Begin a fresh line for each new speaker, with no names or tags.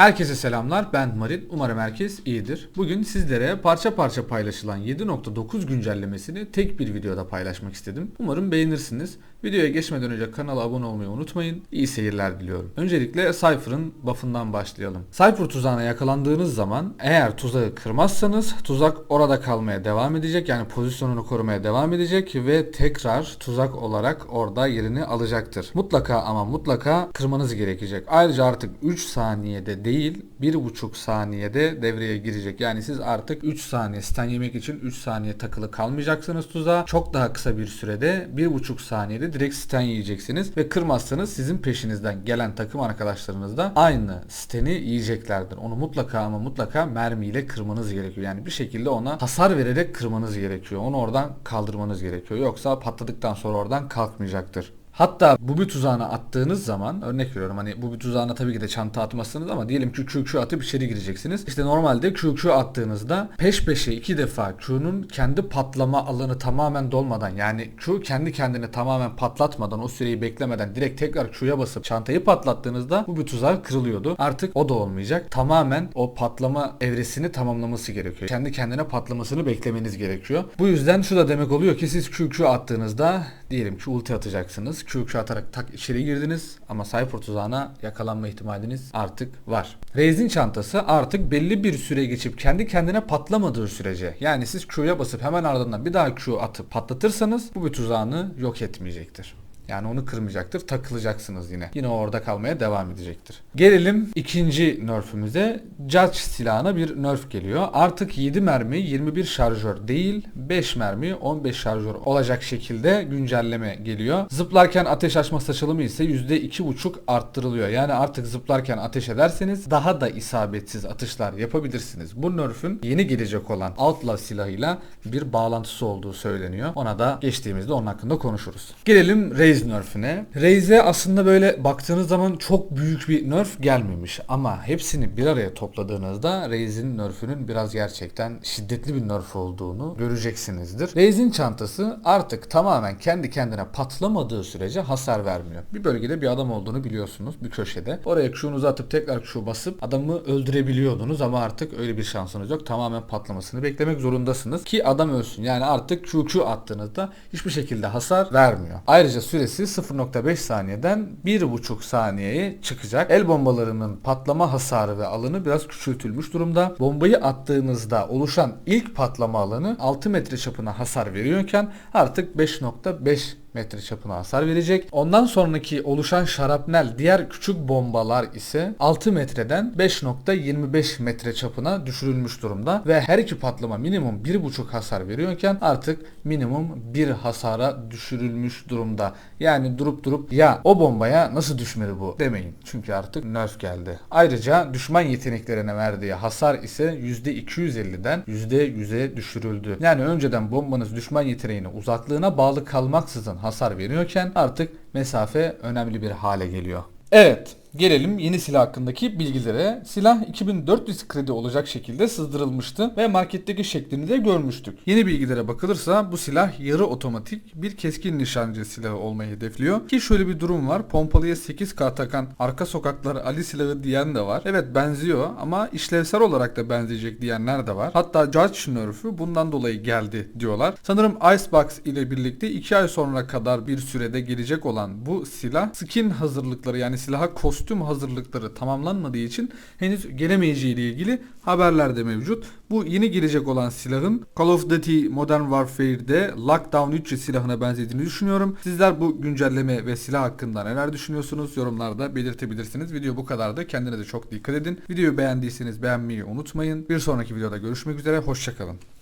Herkese selamlar ben Marin umarım herkes iyidir. Bugün sizlere parça parça paylaşılan 7.9 güncellemesini tek bir videoda paylaşmak istedim. Umarım beğenirsiniz. Videoya geçmeden önce kanala abone olmayı unutmayın. İyi seyirler diliyorum. Öncelikle Cypher'ın buff'ından başlayalım. Cypher tuzağına yakalandığınız zaman eğer tuzağı kırmazsanız tuzak orada kalmaya devam edecek. Yani pozisyonunu korumaya devam edecek ve tekrar tuzak olarak orada yerini alacaktır. Mutlaka ama mutlaka kırmanız gerekecek. Ayrıca artık 3 saniyede değil 1.5 saniyede devreye girecek. Yani siz artık 3 saniye stun yemek için 3 saniye takılı kalmayacaksınız tuzağa. Çok daha kısa bir sürede 1.5 saniyede direkt stun yiyeceksiniz ve kırmazsanız sizin peşinizden gelen takım arkadaşlarınız da aynı steni yiyeceklerdir. Onu mutlaka ama mutlaka mermiyle kırmanız gerekiyor. Yani bir şekilde ona hasar vererek kırmanız gerekiyor. Onu oradan kaldırmanız gerekiyor. Yoksa patladıktan sonra oradan kalkmayacaktır. Hatta bu bir tuzağına attığınız zaman örnek veriyorum hani bu bir tuzağına tabii ki de çanta atmazsınız ama diyelim ki QQ atıp içeri gireceksiniz. İşte normalde QQ attığınızda peş peşe iki defa Q'nun kendi patlama alanı tamamen dolmadan yani Q kendi kendini tamamen patlatmadan o süreyi beklemeden direkt tekrar Q'ya basıp çantayı patlattığınızda bu bir tuzak kırılıyordu. Artık o da olmayacak. Tamamen o patlama evresini tamamlaması gerekiyor. Kendi kendine patlamasını beklemeniz gerekiyor. Bu yüzden şu da demek oluyor ki siz QQ attığınızda diyelim ki ulti atacaksınız. QQ atarak tak içeri girdiniz ama Cypher tuzağına yakalanma ihtimaliniz artık var. Raze'in çantası artık belli bir süre geçip kendi kendine patlamadığı sürece yani siz Q'ya basıp hemen ardından bir daha Q atıp patlatırsanız bu bir tuzağını yok etmeyecektir. Yani onu kırmayacaktır. Takılacaksınız yine. Yine orada kalmaya devam edecektir. Gelelim ikinci nerfümüze. Judge silahına bir nerf geliyor. Artık 7 mermi 21 şarjör değil 5 mermi 15 şarjör olacak şekilde güncelleme geliyor. Zıplarken ateş açma saçılımı ise %2.5 arttırılıyor. Yani artık zıplarken ateş ederseniz daha da isabetsiz atışlar yapabilirsiniz. Bu nerf'ün yeni gelecek olan Outlaw silahıyla bir bağlantısı olduğu söyleniyor. Ona da geçtiğimizde onun hakkında konuşuruz. Gelelim Raze nerf'üne. Raze'e aslında böyle baktığınız zaman çok büyük bir nerf gelmemiş ama hepsini bir araya topladığınızda Raze'in nerf'ünün biraz gerçekten şiddetli bir nerf olduğunu göreceksinizdir. Raze'in çantası artık tamamen kendi kendine patlamadığı sürece hasar vermiyor. Bir bölgede bir adam olduğunu biliyorsunuz bir köşede. Oraya Q'nuzu atıp tekrar Q basıp adamı öldürebiliyordunuz ama artık öyle bir şansınız yok. Tamamen patlamasını beklemek zorundasınız ki adam ölsün. Yani artık QQ attığınızda hiçbir şekilde hasar vermiyor. Ayrıca süresi 0.5 saniyeden 1.5 saniyeye çıkacak. El bombalarının patlama hasarı ve alanı biraz küçültülmüş durumda. Bombayı attığınızda oluşan ilk patlama alanı 6 metre çapına hasar veriyorken artık 5.5 metre çapına hasar verecek. Ondan sonraki oluşan şarapnel diğer küçük bombalar ise 6 metreden 5.25 metre çapına düşürülmüş durumda ve her iki patlama minimum 1.5 hasar veriyorken artık minimum 1 hasara düşürülmüş durumda. Yani durup durup ya o bombaya nasıl düşmedi bu demeyin. Çünkü artık nerf geldi. Ayrıca düşman yeteneklerine verdiği hasar ise %250'den %100'e düşürüldü. Yani önceden bombanız düşman yeteneğine uzaklığına bağlı kalmaksızın hasar veriyorken artık mesafe önemli bir hale geliyor. Evet, Gelelim yeni silah hakkındaki bilgilere. Silah 2400 kredi olacak şekilde sızdırılmıştı ve marketteki şeklini de görmüştük. Yeni bilgilere bakılırsa bu silah yarı otomatik bir keskin nişancı silahı olmayı hedefliyor. Ki şöyle bir durum var. Pompalıya 8K takan arka sokakları Ali silahı diyen de var. Evet benziyor ama işlevsel olarak da benzeyecek diyenler de var. Hatta Judge Nerf'ü bundan dolayı geldi diyorlar. Sanırım Icebox ile birlikte 2 ay sonra kadar bir sürede gelecek olan bu silah skin hazırlıkları yani silaha kostüm kostüm hazırlıkları tamamlanmadığı için henüz gelemeyeceği ile ilgili haberler de mevcut. Bu yeni gelecek olan silahın Call of Duty Modern Warfare'de Lockdown 3 silahına benzediğini düşünüyorum. Sizler bu güncelleme ve silah hakkında neler düşünüyorsunuz? Yorumlarda belirtebilirsiniz. Video bu kadardı. Kendinize çok dikkat edin. Videoyu beğendiyseniz beğenmeyi unutmayın. Bir sonraki videoda görüşmek üzere. Hoşçakalın.